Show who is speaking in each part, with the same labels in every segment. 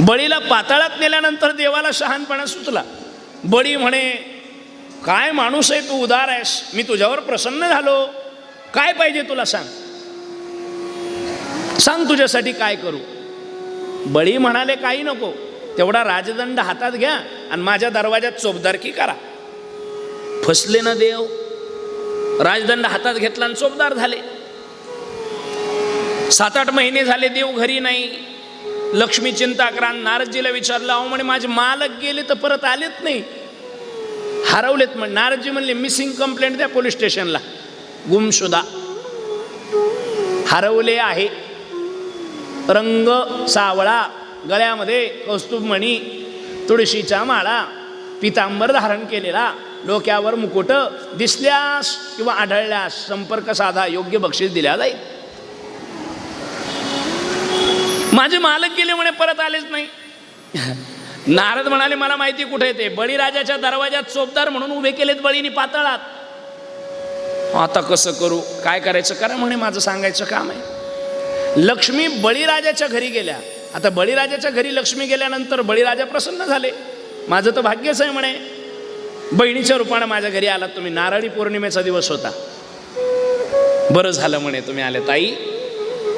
Speaker 1: बळीला पाताळात नेल्यानंतर देवाला शहाणपणा सुचला. बळी म्हणे काय माणूस आहे तू उदार आहेस? मी तुझ्यावर प्रसन्न झालो. काय पाहिजे तुला सांग. सांग तुझ्यासाठी काय करू. बळी म्हणाले काही नको. तेवढा राजदंड हातात घ्या आणि माझ्या दरवाज्यात चोपदारकी करा. फसले ना देव. राजदंड हातात घेतला आणि चोपदार झाले. सात आठ महिने झाले देव घरी नाही. लक्ष्मी चिंताक्रांत नारदजीला विचारलं अहो म्हणे माझे मालक गेले तर परत आलेत नाही. हरवलेत म्हण. नारदजी म्हणले मिसिंग कंप्लेंट द्या पोलीस स्टेशनला गुमशुदा. हरवले आहे. रंग सावळा गळ्यामध्ये कौस्तुभमणी तुळशीच्या माळा पितांबर धारण केलेला डोक्यावर मुकुट दिसल्यास किंवा आढळल्यास संपर्क साधा योग्य बक्षीस दिल्या जाईल. माझे मालक गेले म्हणे परत आलेच नाही. नारद म्हणाले मला माहिती कुठे येते बळीराजाच्या दरवाजात चोपदार म्हणून उभे केलेत बळीनी पातळात. आता कसं करू? काय करायचं? करा म्हणे माझं सांगायचं काम आहे. लक्ष्मी बळीराजाच्या घरी गेल्या. आता बळीराजाच्या घरी लक्ष्मी गेल्यानंतर बळीराजा प्रसन्न झाले. माझं तर भाग्यच आहे म्हणे. बहिणीच्या रूपानं माझ्या घरी आलात तुम्ही. नारळी पौर्णिमेचा दिवस होता. बरं झालं म्हणे तुम्ही आले. ताई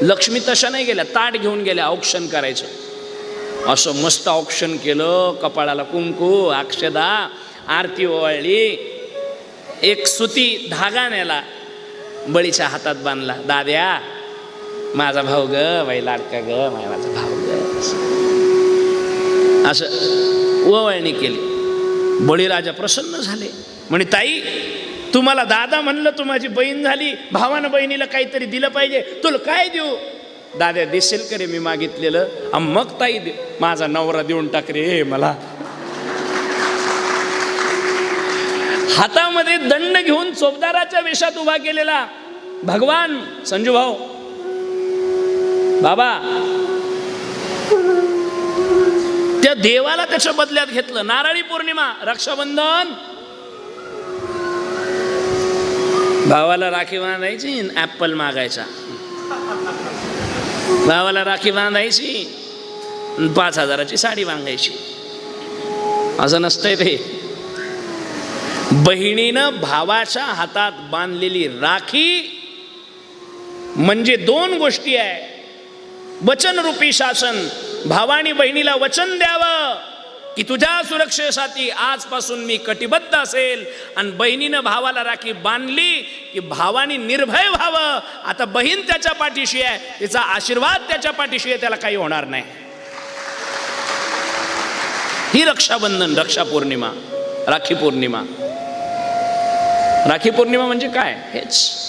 Speaker 1: लक्ष्मी तशा नाही गेल्या ताट घेऊन गेल्या औक्षण करायचं. असं मस्त औक्षण केलं कपाळाला कुंकू अक्षदा आरती ओवाळली. एक सुती धागा नेला बळीच्या हातात बांधला. दाद्या माझा भाऊ ग बाई लाडका ग माय माझा भाऊ ग. असं ओवाळणी केली. बळीराजा प्रसन्न झाले. म्हणे ताई तुम्हाला दादा म्हणलं तू माझी बहीण झाली भावानं बहिणीला काहीतरी दिलं पाहिजे तुला काय देऊ? दादा देशील का रे मी मागितलेलं? अं, मग ताई दे माझा नवरा देऊन टाक रे मला. हातामध्ये दंड घेऊन चोपदाराच्या वेशात उभा केलेला भगवान संजू भाऊ. बाबा त्या देवाला त्याच्या बदल्यात घेतलं. नारळी पौर्णिमा रक्षाबंधन. भावाला राखी बांधायची ऍपल मागायचा. भावाला राखी बांधायची पाच हजाराची साडी मागायची असं नसतंय ते. बहिणीनं भावाच्या हातात बांधलेली राखी म्हणजे दोन गोष्टी आहे. वचनरूपी शासन. भावानी बहिणीला वचन द्यावं. की तुझ्या सुरक्षेसाठी आजपासून मी कटिबद्ध असेल. आणि बहिणीनं भावाला राखी बांधली की भावानी निर्भय व्हावं. आता बहीण त्याच्या पाठीशी आहे तिचा आशीर्वाद त्याच्या पाठीशी आहे त्याला काही होणार नाही. ही रक्षाबंधन रक्षा पौर्णिमा राखी पौर्णिमा. राखी पौर्णिमा म्हणजे काय? हेच.